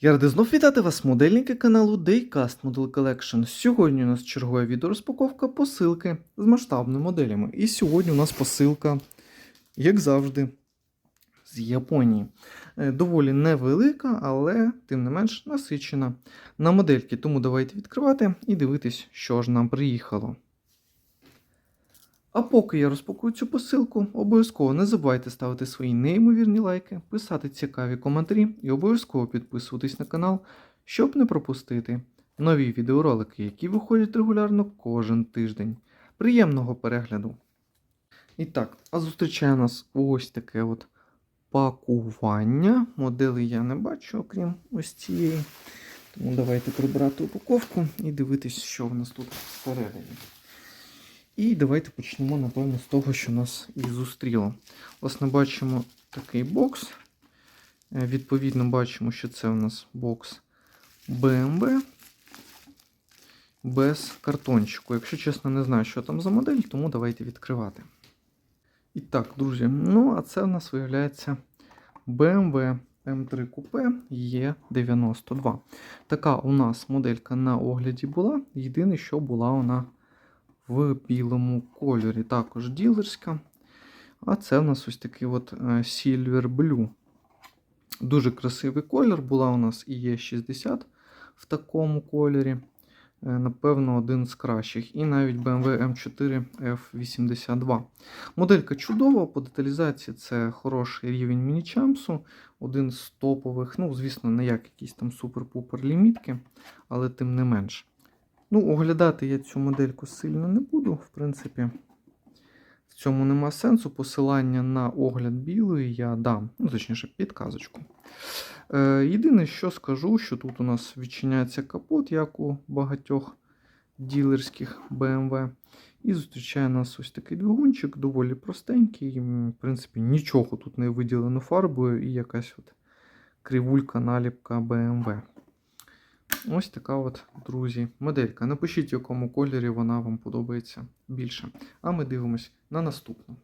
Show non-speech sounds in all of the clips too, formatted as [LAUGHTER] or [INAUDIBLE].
Я радий знов вітати вас, модельники каналу Daycast Model Collection. Сьогодні у нас чергова відеорозпаковка посилки з масштабними моделями. І сьогодні у нас посилка, як завжди, з Японії. Е, Доволі невелика, але тим не менш насичена на модельки. Тому давайте відкривати і дивитись, що ж нам приїхало. А поки я розпакую цю посилку, обов'язково не забувайте ставити свої неймовірні лайки, писати цікаві коментарі і обов'язково підписуватись на канал, щоб не пропустити нові відеоролики, які виходять регулярно кожен тиждень. Приємного перегляду! І так, а зустрічає нас ось таке от пакування. Модели я не бачу, окрім ось цієї. Тому давайте прибирати упаковку і дивитись, що в нас тут всередині. І давайте почнемо, напевно, з того, що нас і зустріло. Власне, бачимо такий бокс. Е, Відповідно, бачимо, що це у нас бокс BMW без картончику. Якщо чесно, не знаю, що там за модель, тому давайте відкривати. І так, друзі, ну а це у нас виявляється BMW M3 Coupe E92. Така у нас моделька на огляді була. Єдине, що була вона в білому кольорі, також ділерська. А це у нас ось такий от е, Silver Blue. Дуже красивий колір. Була у нас і Е60 в такому кольорі. Е, Напевно, один з кращих. І навіть BMW M4 F82. Моделька чудова, по деталізації це хороший рівень мінічамсу. Один з топових, ну, звісно, не як якісь там супер-пупер лімітки, але тим не менш. Ну, оглядати я цю модельку сильно не буду, в принципі. В цьому нема сенсу. Посилання на огляд білої я дам, ну, точніше, підказочку. Е, єдине, що скажу, що тут у нас відчиняється капот, як у багатьох ділерських BMW. І зустрічає нас ось такий двигунчик, доволі простенький. В принципі, нічого тут не виділено фарбою і якась от кривулька, наліпка BMW. Ось така от, друзі, моделька. Напишіть, в якому кольорі вона вам подобається більше. А ми дивимось на наступну.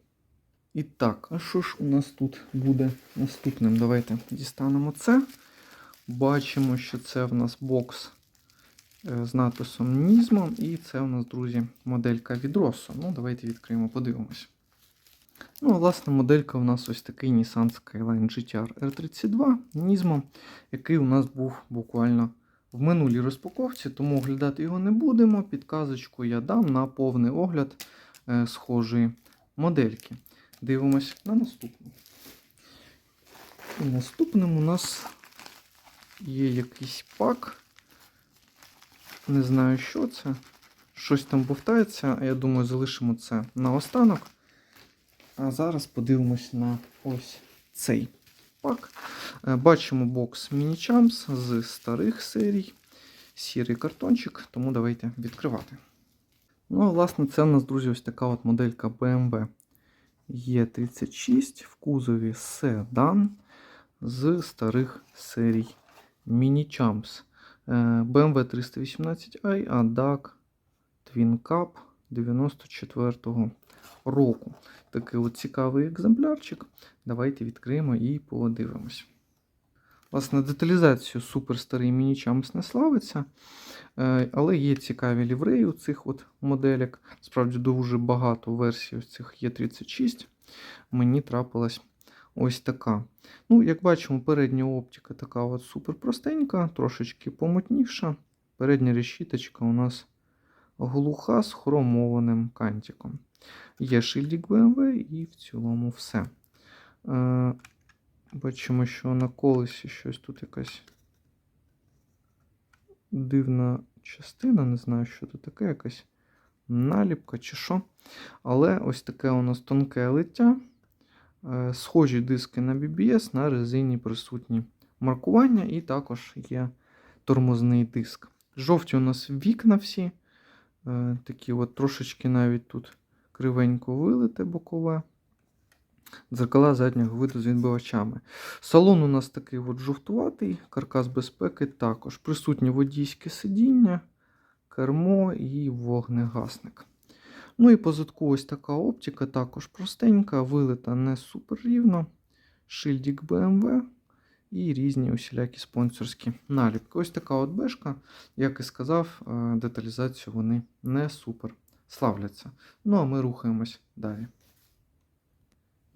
І так, а що ж у нас тут буде наступним? Давайте дістанемо це. Бачимо, що це в нас бокс е, з надписом Нізмо. І це у нас, друзі, моделька від Rosso. Ну, давайте відкриємо, подивимось. Ну, власне, моделька у нас ось такий Nissan Skyline GTR R32 Nismo, який у нас був буквально в минулій розпаковці, тому оглядати його не будемо. Підказочку я дам на повний огляд е, схожої модельки. Дивимось на наступну. І наступним у нас є якийсь пак. Не знаю, що це. Щось там бовтається, я думаю, залишимо це на останок. А зараз подивимось на ось цей пак. Е, Бачимо бокс Champs з старих серій. Сірий картончик, тому давайте відкривати. Ну, а власне, це у нас, друзі, ось така от моделька BMW E36 в кузові седан з старих серій. Е, BMW 318i, а DAC Twin Cup 94-го року. Такий от цікавий екземплярчик. Давайте відкриємо і подивимось. Власне, деталізацію супер старий мінічамс не славиться, е, але є цікаві лівреї у цих от моделек. Справді дуже багато версій ось цих Є36. Мені трапилась ось така. Ну, Як бачимо, передня оптика така от супер простенька, трошечки помутнівша. Передня решіточка у нас глуха з хромованим кантиком. Є шильдик BMW і в цілому все. Е, Бачимо, що на колесі щось тут якась дивна частина, не знаю, що це таке, якась наліпка чи що. Але ось таке у нас тонке лиття. Е, Схожі диски на BBS, на резині присутні маркування, і також є тормозний диск. Жовті у нас вікна всі. Е, Такі от трошечки навіть тут кривенько вилите бокове. Дзеркала заднього виду з відбивачами. Салон у нас такий от жовтуватий, каркас безпеки також. Присутнє водійське сидіння, кермо і вогнегасник. Ну і позадку ось така оптика, також простенька, вилита не супер рівно. Шильдик BMW і різні усілякі спонсорські наліпки. Ось така от бешка, як і сказав, е, деталізацію вони не супер славляться. Ну а ми рухаємось далі.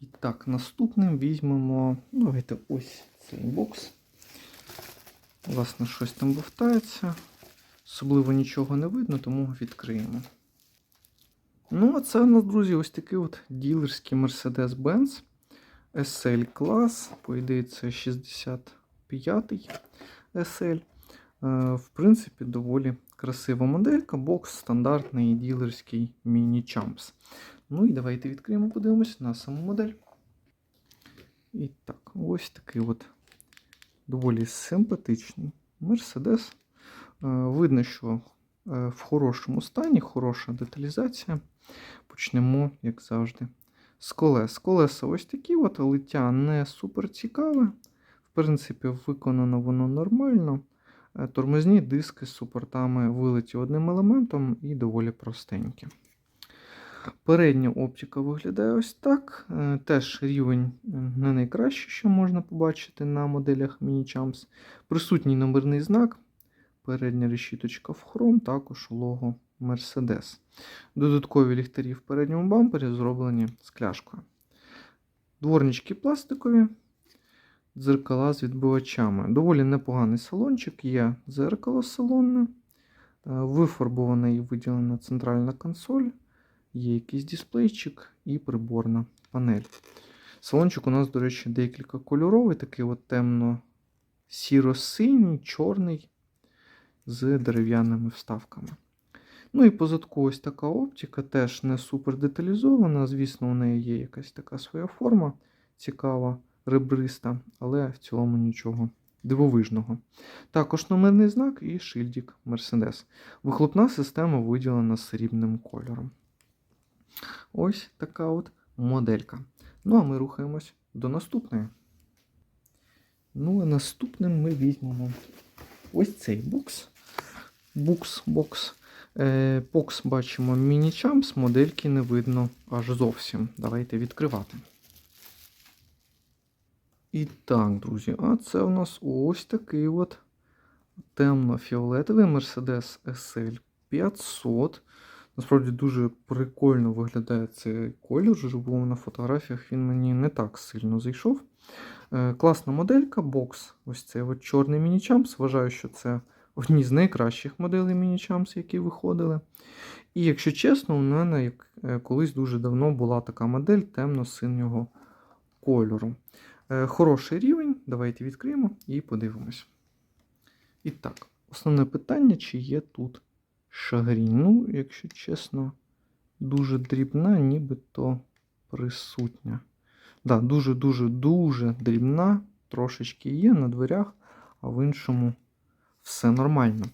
І так, наступним візьмемо. Ну, давайте ось цей бокс. Власне, щось там бовтається. Особливо нічого не видно, тому відкриємо. Ну, а це у нас, друзі, ось такий от ділерський Mercedes-Benz SL клас. По ідеї, це 65-й SL. Е, В принципі, доволі красива моделька. Бокс стандартний ділерський Champs. Ну і давайте відкриємо, подивимось на саму модель. І так, ось такий от доволі симпатичний Mercedes. Е, Видно, що е, в хорошому стані, хороша деталізація. Почнемо, як завжди, з колес. Колеса ось такі, от, лиття не супер цікаве. В принципі, виконано воно нормально. Е, Тормозні диски з супортами вилиті одним елементом і доволі простенькі. Передня оптика виглядає ось так. Е, Теж рівень е, не найкращий, що можна побачити на моделях Mini Champs. Присутній номерний знак, передня решіточка в хром, також лого Mercedes. Додаткові ліхтарі в передньому бампері зроблені скляшкою. Дворнички пластикові, дзеркала з відбивачами. Доволі непоганий салончик, є дзеркало салонне, е, вифарбована і виділена центральна консоль, є якийсь дисплейчик і приборна панель. Салончик у нас, до речі, декілька кольоровий, такий от темно-сіро-синій, чорний з дерев'яними вставками. Ну і позадку ось така оптика, теж не супер деталізована. Звісно, у неї є якась така своя форма цікава, ребриста, але в цілому нічого дивовижного. Також номерний знак і шильдик Mercedes. Вихлопна система виділена срібним кольором. Ось така от моделька. Ну а ми рухаємось до наступної. Ну, а наступним ми візьмемо ось цей бокс. Букс, бокс. Е, бокс бачимо міні-чампс, модельки не видно аж зовсім. Давайте відкривати. І так, друзі, а це у нас ось такий от темно-фіолетовий Mercedes SL 500. Насправді дуже прикольно виглядає цей колір, бо на фотографіях він мені не так сильно зайшов. Е, класна моделька, бокс. Ось цей от чорний міні-чампс. Вважаю, що це одні з найкращих моделей міні-чампс, які виходили. І якщо чесно, у мене як, е, колись дуже давно була така модель темно-синього кольору. Е, Хороший рівень. Давайте відкриємо і подивимось. І так, основне питання, чи є тут шагрінь. Ну, якщо чесно, дуже дрібна, нібито присутня. Да, дуже-дуже-дуже дрібна, трошечки є на дверях, а в іншому все нормально.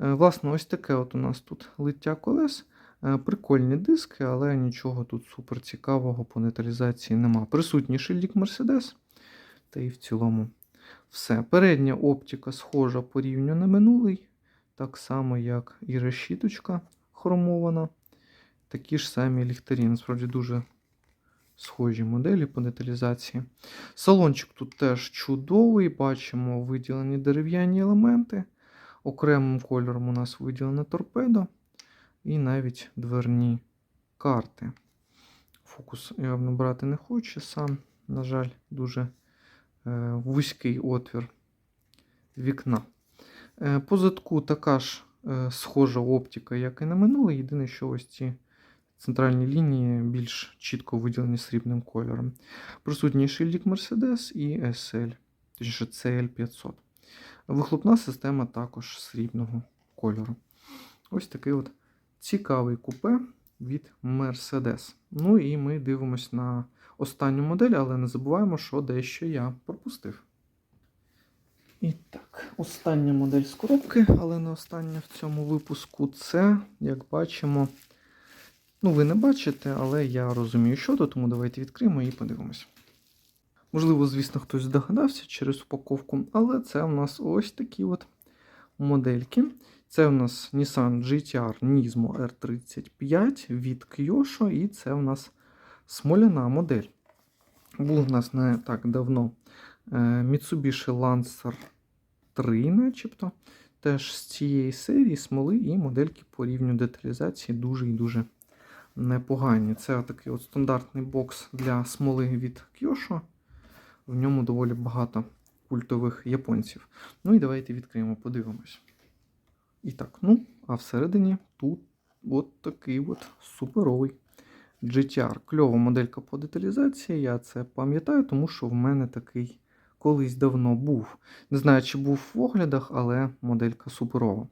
Е, Власне, ось таке от у нас тут лиття колес. Е, Прикольні диски, але нічого тут супер цікавого по деталізації нема. Присутній шильдик Mercedes, та і в цілому все. Передня оптика схожа по рівню на минулий, так само, як і решіточка хромована. Такі ж самі ліхтарі. Насправді дуже схожі моделі по деталізації. Салончик тут теж чудовий, бачимо виділені дерев'яні елементи. Окремим кольором у нас виділене торпедо і навіть дверні карти. Фокус явно брати не хоче сам, на жаль, дуже вузький отвір вікна. Е, по задку така ж е, схожа оптика, як і на минуле. Єдине, що ось ці центральні лінії більш чітко виділені срібним кольором. Присутній шильдик Mercedes і SL, точніше CL500. Вихлопна система також срібного кольору. Ось такий от цікавий купе від Mercedes. Ну і ми дивимось на останню модель, але не забуваємо, що дещо я пропустив. І так, остання модель з коробки, але не остання в цьому випуску. Це, як бачимо, ну ви не бачите, але я розумію, що то, тому давайте відкриємо і подивимось. Можливо, звісно, хтось здогадався через упаковку, але це у нас ось такі от модельки. Це у нас Nissan GTR Nismo R35 від Kyosho, і це у нас смоляна модель. Був у нас не так давно Е, Mitsubishi Lancer 3, начебто. Теж з цієї серії смоли і модельки по рівню деталізації дуже і дуже непогані. Це такий от стандартний бокс для смоли від Kyosho. В ньому доволі багато культових японців. Ну і давайте відкриємо, подивимось. І так, ну, а всередині тут от такий от суперовий GTR. Кльова моделька по деталізації, я це пам'ятаю, тому що в мене такий колись давно був. Не знаю, чи був в оглядах, але моделька суперова.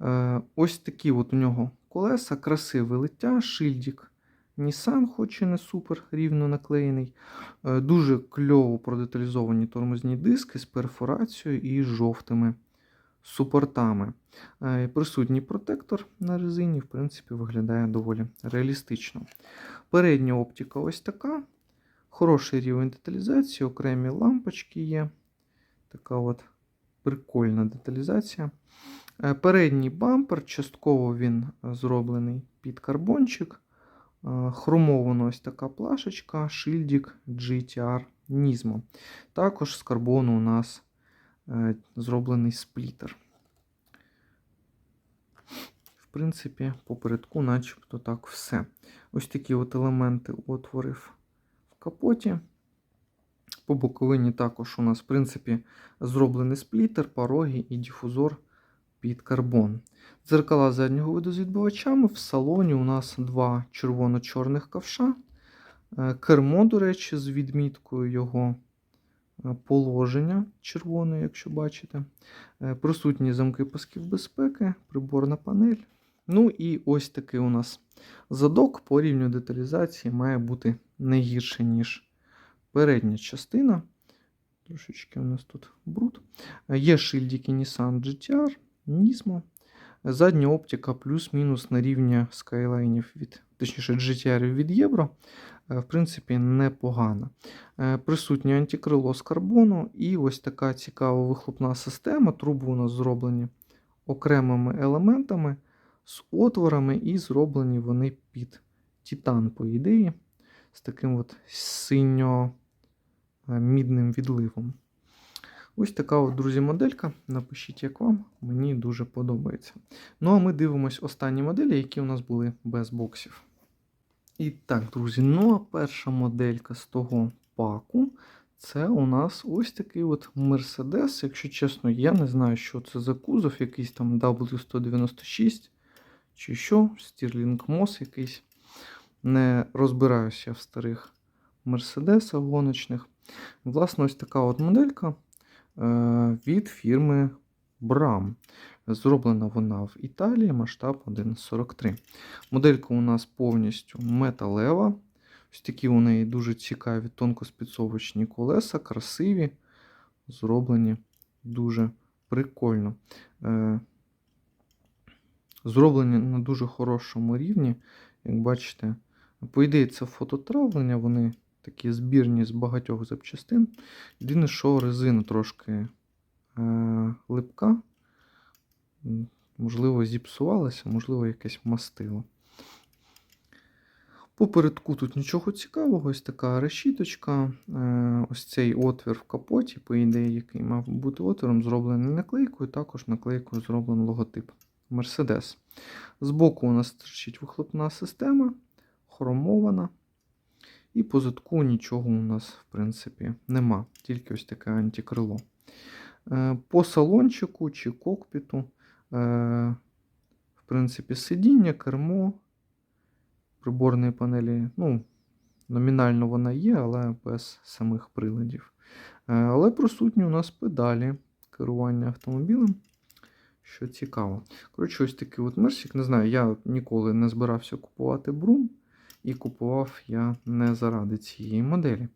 Е, ось такі от у нього колеса, красиве лиття, шильдик Nissan, хоч і не супер рівно наклеєний. Е, дуже кльово продеталізовані тормозні диски з перфорацією і жовтими супортами. Е, Присутній протектор на резині, в принципі, виглядає доволі реалістично. Передня оптика ось така. Хороший рівень деталізації, окремі лампочки є. Така от прикольна деталізація. Е, Передній бампер, частково він зроблений під карбончик. Е, Хромована ось така плашечка, шильдик GTR Nismo. Також з карбону у нас зроблений сплітер. В принципі, попередку, начебто так все. Ось такі от елементи отворів в капоті. По боковині також у нас, в принципі, зроблений сплітер, пороги і дифузор під карбон. Дзеркала заднього виду з відбивачами. В салоні у нас два червоно-чорних ковша. Е, Кермо, до речі, з відміткою його е, положення червоне, якщо бачите. Е, Присутні замки пасків безпеки, приборна панель. Ну і ось такий у нас задок по рівню деталізації має бути не гірше, ніж передня частина. Трошечки у нас тут бруд. Е, Є шильдики Nissan GTR, Nismo. Задня оптика плюс-мінус на рівні скайлайнів від, точніше, GTR від Євро. Е, В принципі, непогано. Е, Присутнє антикрило з карбону і ось така цікава вихлопна система. Труби у нас зроблені окремими елементами з отворами, і зроблені вони під титан, по ідеї, з таким от синьо-мідним відливом. Ось така от, друзі, моделька. Напишіть, як вам, мені дуже подобається. Ну, а ми дивимось останні моделі, які у нас були без боксів. І так, друзі, ну а перша моделька з того паку. Це у нас ось такий от Mercedes. Якщо чесно, я не знаю, що це за кузов, якийсь там W196 чи що, Stirling Moss якийсь. Не розбираюся в старих Мерседесах гоночних. Власне, ось така от моделька е, від фірми Bram. Зроблена вона в Італії, масштаб 1,43. Моделька у нас повністю металева. Ось такі у неї дуже цікаві тонкоспідсовочні колеса, красиві, зроблені дуже прикольно. Е, Зроблені на дуже хорошому рівні. Як бачите, по ідеї, це фототравлення, вони такі збірні з багатьох запчастин. Єдине, що резина трошки е, липка, можливо, зіпсувалася, можливо, якесь мастило. Попередку тут нічого цікавого, ось така решіточка. Е, Ось цей отвір в капоті, по ідеї, який мав бути отвором, зроблений наклейкою, також наклейкою зроблений логотип Mercedes. Збоку у нас торчить вихлопна система, хромована. І по задку нічого у нас, в принципі, нема, тільки ось таке антикрило. Е, По салончику чи кокпіту, в принципі, сидіння, кермо, приборної панелі, ну, номінально вона є, але без самих приладів. Е, Але присутні у нас педалі керування автомобілем, що цікаво. Коротше, ось такий от мерсик. Не знаю, я ніколи не збирався купувати брум, і купував я не заради цієї моделі.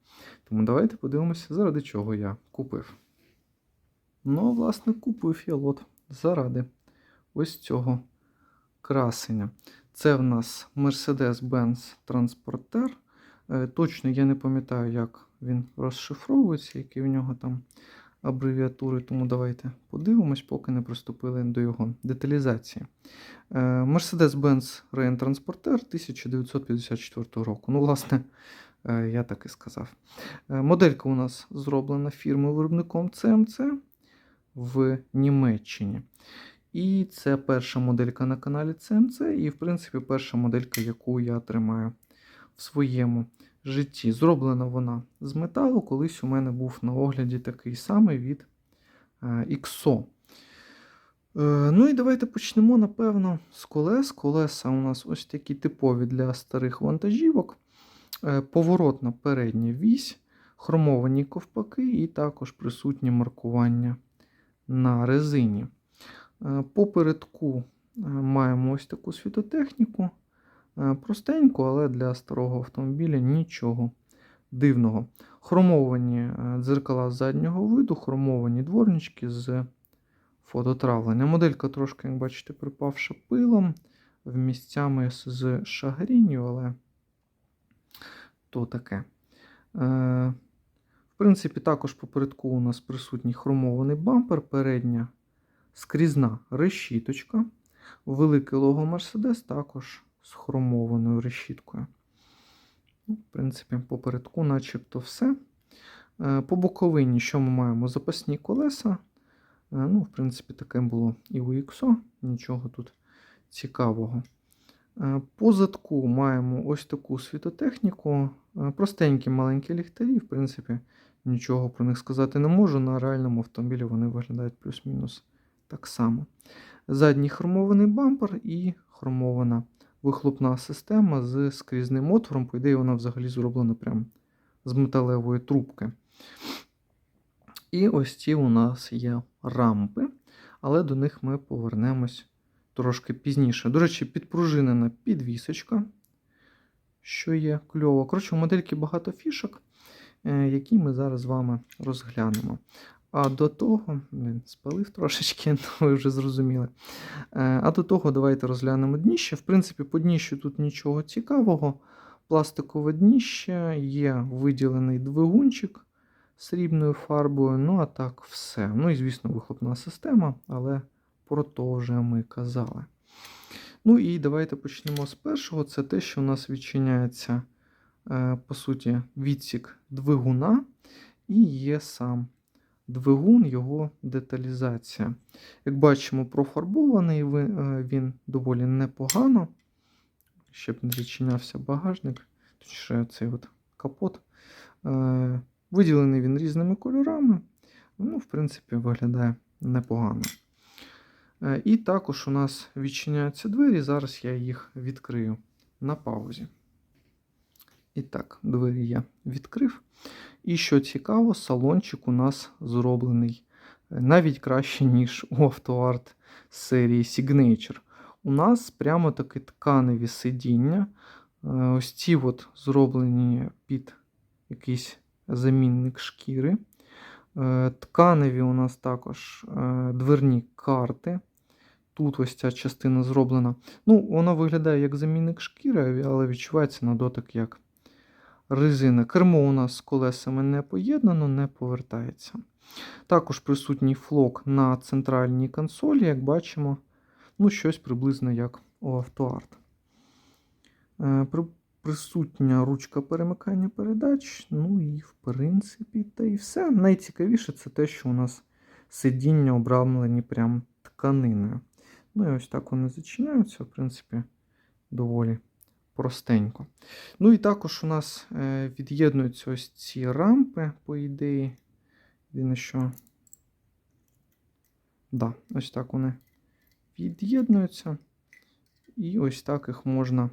Тому давайте подивимося, заради чого я купив. Ну, власне, купив я лот заради ось цього красення. Це в нас Mercedes-Benz Transporter. Е, Точно я не пам'ятаю, як він розшифровується, які в нього там абревіатури, тому давайте подивимось, поки не приступили до його деталізації. Е, Mercedes-Benz Rain Transporter 1954 року. Ну, власне, Е, Я так і сказав. Моделька у нас зроблена фірмою виробником CMC в Німеччині. І це перша моделька на каналі CMC, і, в принципі, перша моделька, яку я тримаю в своєму житті. Зроблена вона з металу. Колись у мене був на огляді такий самий від е, XO. Е, Ну і давайте почнемо, напевно, з колес. Колеса у нас ось такі типові для старих вантажівок. Е, Поворотна передня вісь, хромовані ковпаки і також присутнє маркування на резині. Е, Попередку е, маємо ось таку світотехніку. Е, Простеньку, але для старого автомобіля нічого дивного. Хромовані дзеркала заднього виду, хромовані дворнички з фототравлення. Моделька трошки, як бачите, припавша пилом в місцями з шагрінню, але то таке. В принципі, також попередку у нас присутній хромований бампер, передня скрізна решіточка. Велике лого Mercedes також з хромованою решіткою. Ну, В принципі, попередку, начебто, все. Е, По боковині, що ми маємо? Запасні колеса. Е, Ну, в принципі, таке було і у XO, нічого тут цікавого. Е, По задку маємо ось таку світотехніку. Простенькі маленькі ліхтарі, в принципі, нічого про них сказати не можу. На реальному автомобілі вони виглядають плюс-мінус так само. Задній хромований бампер і хромована вихлопна система з скрізним отвором. По ідеї, вона взагалі зроблена прямо з металевої трубки. І ось ці у нас є рампи, але до них ми повернемось трошки пізніше. До речі, підпружинена підвісочка, що є кльово. Коротше, у модельки багато фішок, е, які ми зараз з вами розглянемо. А до того, блін, спалив трошечки, [LAUGHS] ну, ви вже зрозуміли. Е, А до того, давайте розглянемо дніще. В принципі, по дніщу тут нічого цікавого. Пластикове дніще, є виділений двигунчик срібною фарбою. Ну, а так, все. Ну і, звісно, вихлопна система, але про то вже ми казали. Ну і давайте почнемо з першого. Це те, що у нас відчиняється, е, по суті, відсік двигуна, і є сам двигун, його деталізація. Як бачимо, профарбований е, він доволі непогано. Щоб не зачинявся багажник, точніше, цей от капот. Е, Виділений він різними кольорами. Ну, в принципі, виглядає непогано. Е, І також у нас відчиняються двері. Зараз я їх відкрию на паузі. І так, двері я відкрив. І що цікаво, салончик у нас зроблений е, навіть краще, ніж у AutoArt серії Signature. У нас прямо таке тканеві сидіння. Е, Ось ці от зроблені під якийсь замінник шкіри. Е, Тканеві у нас також дверні карти. Тут ось ця частина зроблена. Ну, вона виглядає як замінник шкіри, але відчувається на дотик як резина. Кермо у нас з колесами не поєднано, не повертається. Також присутній флок на центральній консолі, як бачимо, ну, щось приблизно як у AutoArt. Е, Присутня ручка перемикання передач. Ну і в принципі, та і все. Найцікавіше це те, що у нас сидіння обрамлені прям тканиною. Ну і ось так вони зачиняються, в принципі, доволі простенько. Ну і також у нас е, від'єднуються ось ці рампи, по ідеї. Єдине, що. Да, ось так вони від'єднуються. І ось так їх можна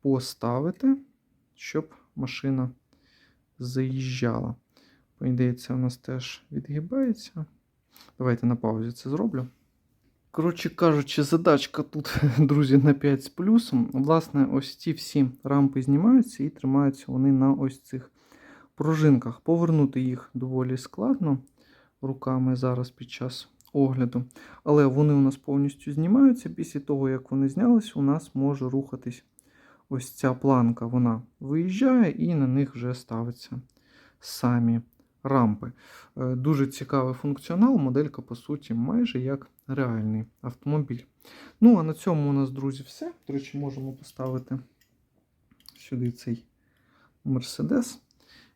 поставити, щоб машина заїжджала. По ідеї, це у нас теж відгибається. Давайте на паузі це зроблю. Коротше кажучи, задачка тут, [LAUGHS] друзі, на 5 з плюсом. Власне, ось ці всі рампи знімаються і тримаються вони на ось цих пружинках. Повернути їх доволі складно руками зараз під час огляду. Але вони у нас повністю знімаються. Після того, як вони знялись, у нас може рухатись ось ця планка. Вона виїжджає і на них вже ставиться самі рампи. Е, Дуже цікавий функціонал, моделька, по суті, майже як реальний автомобіль. Ну, а на цьому у нас, друзі, все. До речі, можемо поставити сюди цей Mercedes.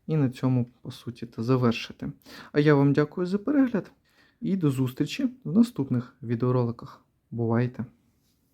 І на цьому, по суті, та завершити. А я вам дякую за перегляд і до зустрічі в наступних відеороликах. Бувайте!